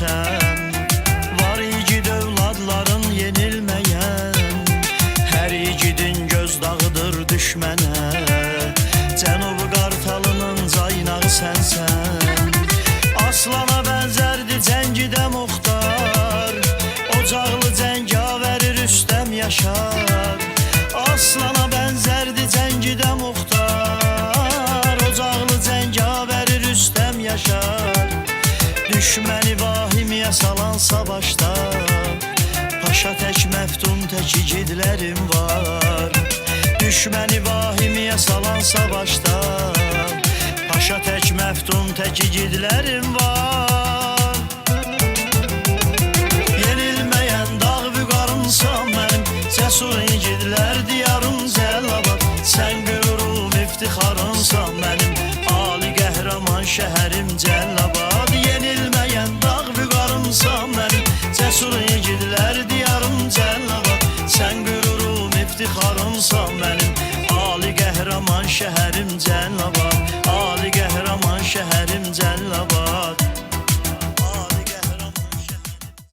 Var igid övladların yenilmeyen Her igidin göz dağıdır düşmənə Cənub qartalının caynağı sənsən Aslana bənzərdi cəngidə muxtar Ocaqlı cəngavəri Rüstəm Yaşar Aslana bənzərdi cəngidə muxtar Ocaqlı cəngavəri Rüstəm Yaşar Düşməni vahimiyə salan savaşda Paşa tək məftun tək igidlərim var. Düşməni vahimiyə salan savaşda Paşa tək məftun tək igidlərim var. Yenilməyən dağ vüqarımsan mənim Cəsur igidlər diyarım Cəlabad Sən qürurum iftixarımsan mənim Ali qəhrəman şəhərim